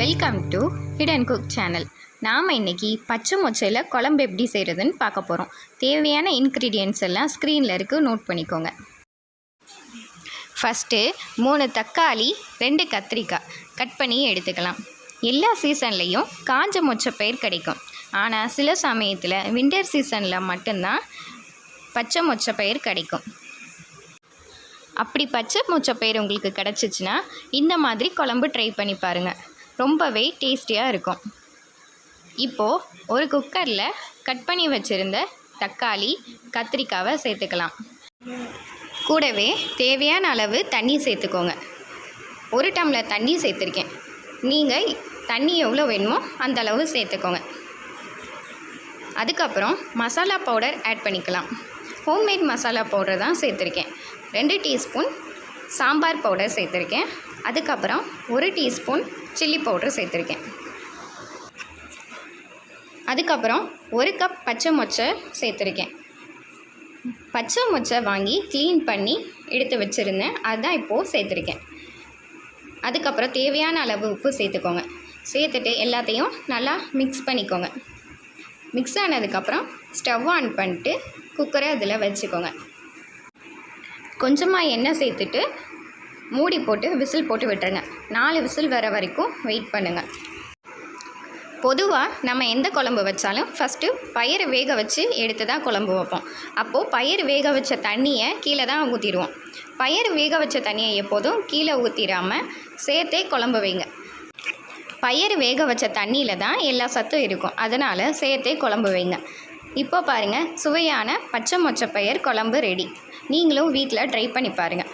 Welcome to hidden cook channel நாம் இன்னைக்கு பச்சை மொச்சையில் குழம்பு எப்படி செய்கிறதுன்னு பார்க்க போகிறோம் தேவையான இன்க்ரீடியன்ட்ஸ் எல்லாம் ஸ்க்ரீனில் இருக்குது நோட் பண்ணிக்கோங்க. ஃபஸ்ட்டு மூணு தக்காளி ரெண்டு கத்திரிக்காய். கட் பண்ணி எடுத்துக்கலாம். எல்லா சீசன்லேயும் காஞ்ச மொச்சை பயிர் கிடைக்கும். ஆனால் சில சமயத்தில் விண்டர் சீசனில் மட்டும்தான் பச்சை மொச்சை பயிர் கிடைக்கும். அப்படி பச்சை மொச்சை பயிர் உங்களுக்கு கிடச்சிச்சின்னா இந்த மாதிரி குழம்பு ட்ரை பண்ணி பாருங்கள் ரொம்பவே டேஸ்டியாக இருக்கும். இப்போது ஒரு குக்கரில் கட் பண்ணி வச்சுருந்த தக்காளி கத்திரிக்காவை சேர்த்துக்கலாம். கூடவே தேவையான அளவு தண்ணி சேர்த்துக்கோங்க. ஒரு டம்ளர் தண்ணி சேர்த்துருக்கேன். நீங்கள் தண்ணி எவ்வளோ வேணுமோ அந்த அளவு சேர்த்துக்கோங்க. அதுக்கப்புறம் மசாலா பவுடர் ஆட் பண்ணிக்கலாம். ஹோம்மேட் மசாலா பவுடர் தான் சேர்த்துருக்கேன். ரெண்டு டீஸ்பூன் சாம்பார் பவுடர் சேர்த்துருக்கேன். அதுக்கப்புறம் ஒரு டீஸ்பூன் சில்லி பவுடர் சேர்த்துருக்கேன். அதுக்கப்புறம் ஒரு கப் பச்சை மொச்சை சேர்த்துருக்கேன். பச்சை மொச்சை வாங்கி க்ளீன் பண்ணி எடுத்து வச்சுருந்தேன். அதுதான் இப்போது சேர்த்துருக்கேன். அதுக்கப்புறம் தேவையான அளவு உப்பு சேர்த்துக்கோங்க. சேர்த்துட்டு எல்லாத்தையும் நல்லா மிக்ஸ் பண்ணிக்கோங்க. மிக்ஸ் ஆனதுக்கப்புறம் ஸ்டவ் ஆன் பண்ணிட்டு குக்கரை அதில் வச்சுக்கோங்க. கொஞ்சமாக எண்ணெய் சேர்த்துட்டு மூடி போட்டு விசில் போட்டு விட்டுருங்க. நாலு விசில் வர வரைக்கும் வெயிட் பண்ணுங்கள் பொதுவாக நம்ம எந்த குழம்பு வச்சாலும் ஃபஸ்ட்டு பயிர் வேக வச்சு எடுத்து தான் குழம்பு வைப்போம். அப்போது பயிர் வேக வச்ச தண்ணியை கீழே தான் ஊற்றிடுவோம் பயிர் வேக வச்ச தண்ணியை எப்போதும் கீழே ஊற்றிடாமல் சேர்த்தே குழம்பு வைங்க. பயிர் வேக வச்ச தண்ணியில் தான் எல்லா சத்தும் இருக்கும். அதனால் சேர்த்தே குழம்பு வைங்க. இப்போ பாருங்கள் சுவையான பச்சை மொச்சை பயிர் குழம்பு ரெடி நீங்களும் வீட்டில் ட்ரை பண்ணி பாருங்கள்